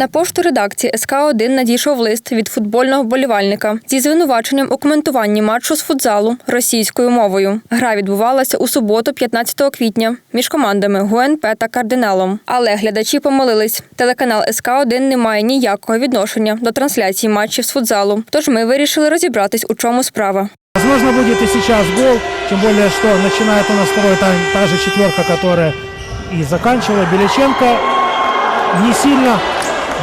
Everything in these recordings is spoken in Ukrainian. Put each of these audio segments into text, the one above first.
На пошту редакції СК 1 надійшов лист від футбольного вболівальника зі звинуваченням у коментуванні матчу з футзалу російською мовою. Гра відбувалася у суботу, 15 квітня, між командами ГУНП та Кардиналом. Але глядачі помилились. Телеканал СК 1 не має ніякого відношення до трансляції матчів з футзалу. Тож ми вирішили розібратись, у чому справа. Возможно, будет и сейчас гол, тем более, что начинает у нас второй тайм та же четверка, которая и заканчивала. Беляченко не сильно,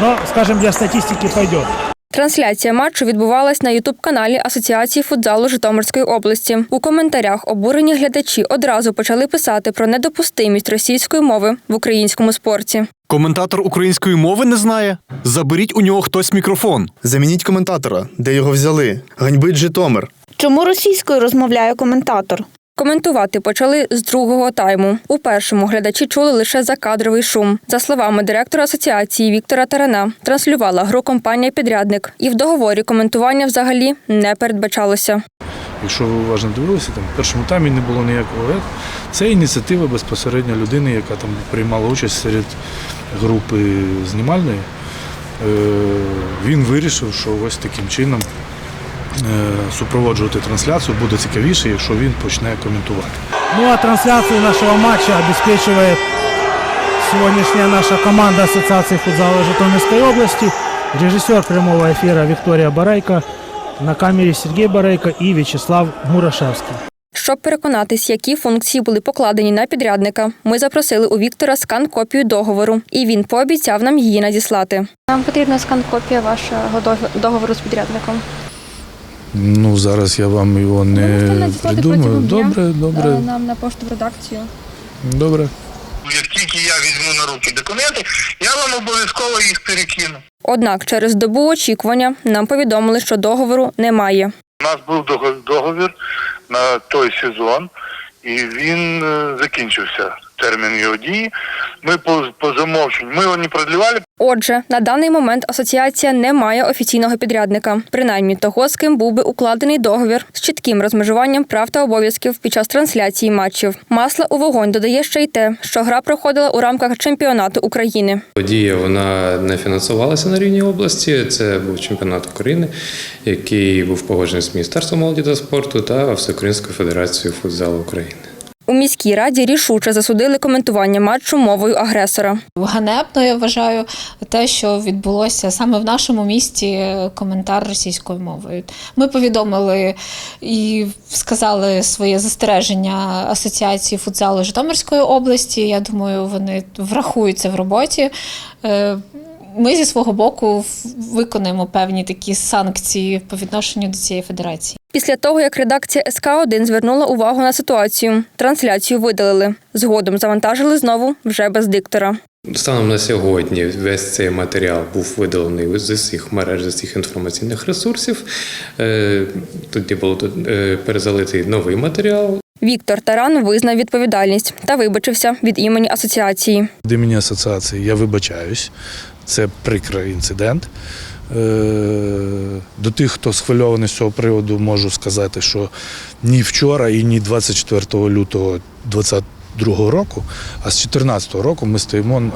но, скажем, для статистики пойдет. Трансляція матчу відбувалась на ютуб-каналі Асоціації футзалу Житомирської області. У коментарях обурені глядачі одразу почали писати про недопустимість російської мови в українському спорті. Коментатор української мови не знає. Заберіть у нього хтось мікрофон. Замініть коментатора, де його взяли. Ганьбить Житомир. Чому російською розмовляє коментатор? Коментувати почали з другого тайму. У першому глядачі чули лише закадровий шум. За словами директора асоціації Віктора Тарана, транслювала гру компанія-підрядник, і в договорі коментування взагалі не передбачалося. Якщо ви уважно дивилися, там в першому таймі не було ніякого. Це ініціатива безпосередньо людини, яка там приймала участь серед групи знімальної. Е, Він вирішив, що ось таким чином супроводжувати трансляцію буде цікавіше, якщо він почне коментувати. Ну а трансляцию нашего матча обеспечивает сегодняшняя наша команда Ассоциации футзала Житомирской области, режиссер прямого эфира Виктория Барайко, на камере Сергей Барайко и Вячеслав Мурашевский. Щоб переконатись, які функції були покладені на підрядника, ми запросили у Віктора скан копію договору, і він пообіцяв нам її надіслати. Нам потрібна скан-копія вашого договору з підрядником. Ну, зараз я вам його не придумаю. Добре, добре, Е, Нам на пошту в редакцію. добре. Як тільки я візьму на руки документи, я вам обов'язково їх перекину. Однак через добу очікування нам повідомили, що договору немає. У нас був договір на той сезон, і він е, закінчився. Термін його дії. Ми по, по замовченню, ми його не продлівали, Отже, на даний момент асоціація не має офіційного підрядника, принаймні того, з ким був би укладений договір з чітким розмежуванням прав та обов'язків під час трансляції матчів. Масла у вогонь додає ще й те, що гра проходила у рамках чемпіонату України. Подія вона не фінансувалася на рівні області. Це був чемпіонат України, який був погоджений з Міністерством молоді та спорту та Всеукраїнською федерацією футзалу України. У міській раді рішуче засудили коментування матчу мовою агресора. Ганебно я вважаю те, що відбулося саме в нашому місті коментар російською мовою. Ми повідомили і сказали своє застереження Асоціації футзалу Житомирської області. Я думаю, вони врахуються в роботі. Ми зі свого боку виконаємо певні такі санкції по відношенню до цієї федерації. Після того, як редакція СК 1 звернула увагу на ситуацію, трансляцію видалили. Згодом завантажили знову вже без диктора. Станом на сьогодні весь цей матеріал був видалений з усіх мереж, з усіх інформаційних ресурсів. Е, Тоді було е, перезалитий новий матеріал. Віктор Таран визнав відповідальність та вибачився від імені асоціації. Від імені асоціації я вибачаюсь. Це прикрий інцидент. Е, До тих, хто схвильований з цього приводу, можу сказати, що ні вчора і ні 24 лютого 2022 року, а з 2014 року ми стоїмо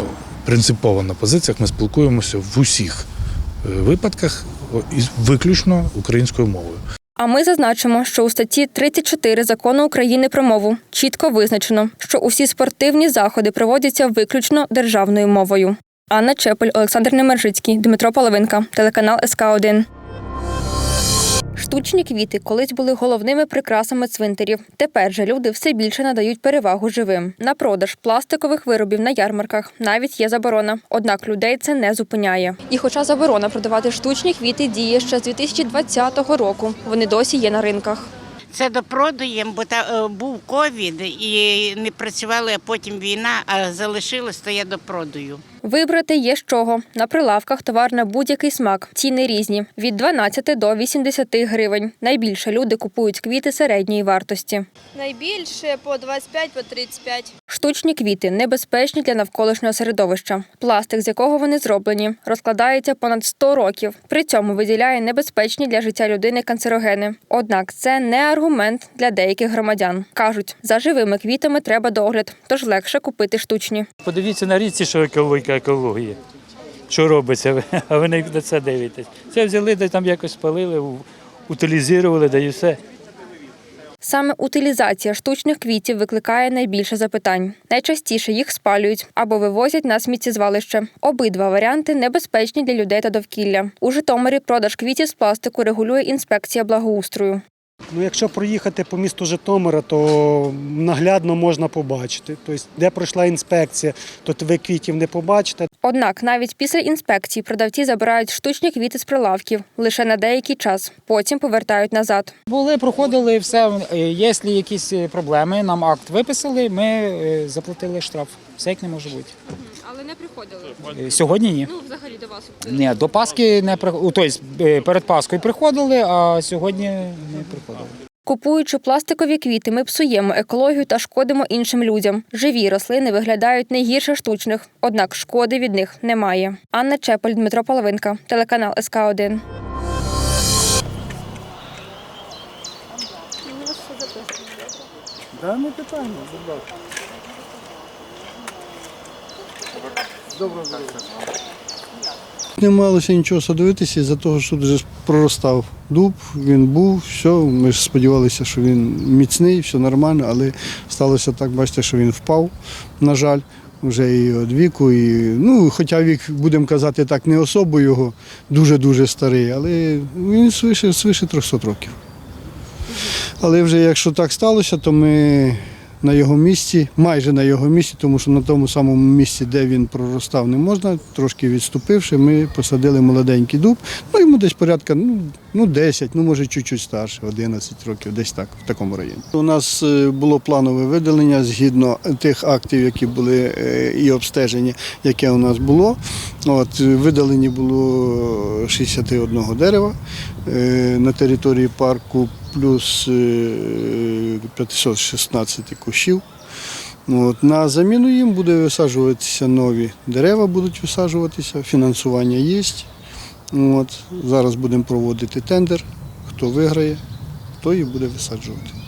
принципово на позиціях, ми спілкуємося в усіх е, випадках виключно українською мовою. А ми зазначимо, що у статті 34 закону України про мову чітко визначено, що усі спортивні заходи проводяться виключно державною мовою. Анна Чепель, Олександр Немержицький, Дмитро Половинка, телеканал СК 1 Штучні квіти колись були головними прикрасами цвинтарів. Тепер же люди все більше надають перевагу живим. На продаж пластикових виробів на ярмарках навіть є заборона. Однак людей це не зупиняє. І хоча заборона продавати штучні квіти діє ще з 2020 року, вони досі є на ринках. Це допродаємо, бо та, е, був ковід і не працювали, а потім війна, а залишилось, то я допродаю. Вибрати є з чого. На прилавках товар на будь-який смак. Ціни різні від 12 до 80 гривень. Найбільше люди купують квіти середньої вартості. Найбільше по 25 по 35. Штучні квіти небезпечні для навколишнього середовища. Пластик, з якого вони зроблені, розкладається понад 100 років. При цьому виділяє небезпечні для життя людини канцерогени. Однак це не аргумент для деяких громадян. кажуть, за живими квітами треба догляд, тож легше купити штучні. Подивіться на річці, що екологія екологія. що робиться, а ви не на це дивитесь. Це взяли, десь там якось спалили, утилізували, да і все. Саме утилізація штучних квітів викликає найбільше запитань. Найчастіше їх спалюють або вивозять на сміттєзвалище. Обидва варіанти небезпечні для людей та довкілля. У Житомирі продаж квітів з пластику регулює інспекція благоустрою. Ну, якщо проїхати по місту Житомира, то наглядно можна побачити. Тобто, де пройшла інспекція, то ви квітів не побачите. Однак навіть після інспекції продавці забирають штучні квіти з прилавків лише на деякий час, потім повертають назад. Були, проходили все. Е, Якщо якісь е, проблеми, нам акт виписали, ми е, заплатили штраф. Все як не може бути. Але не приходили. Е, Сьогодні ні. Ну, взагалі до вас. Ні, до Пасхи не приходили. Тобто перед Пасхою приходили, а сьогодні не приходили. Купуючи пластикові квіти, ми псуємо екологію та шкодимо іншим людям. Живі рослини виглядають не гірше штучних, однак шкоди від них немає. Анна Чепель, Дмитро Половинка, телеканал СК 1 Да, не питання, будь ласка. Не малося нічого садовитися із-за того, що вже проростав дуб, він був, все. Ми ж сподівалися, що він міцний, все нормально, але сталося так, бачите, що він впав, на жаль, вже і від віку. І, ну, хоча вік, будемо казати так, не особо його дуже-дуже старий, але він свише, свише 300 років. Але вже якщо так сталося, то ми на його місці, майже на його місці, тому що на тому самому місці, де він проростав, не можна, трошки відступивши, ми посадили молоденький дуб. Ну йому десь порядка ну, ну 10, ну може чуть-чуть старше, 11 років, десь так, в такому районі. У нас е, було планове видалення згідно тих актів, які були е, і обстеження, яке у нас було. От, видалені було 61 дерева е, на території парку, плюс е, 516 кущів. От, на заміну їм буде висаджуватися нові дерева, будуть висаджуватися, фінансування є. От, зараз будемо проводити тендер, хто виграє, той і буде висаджувати.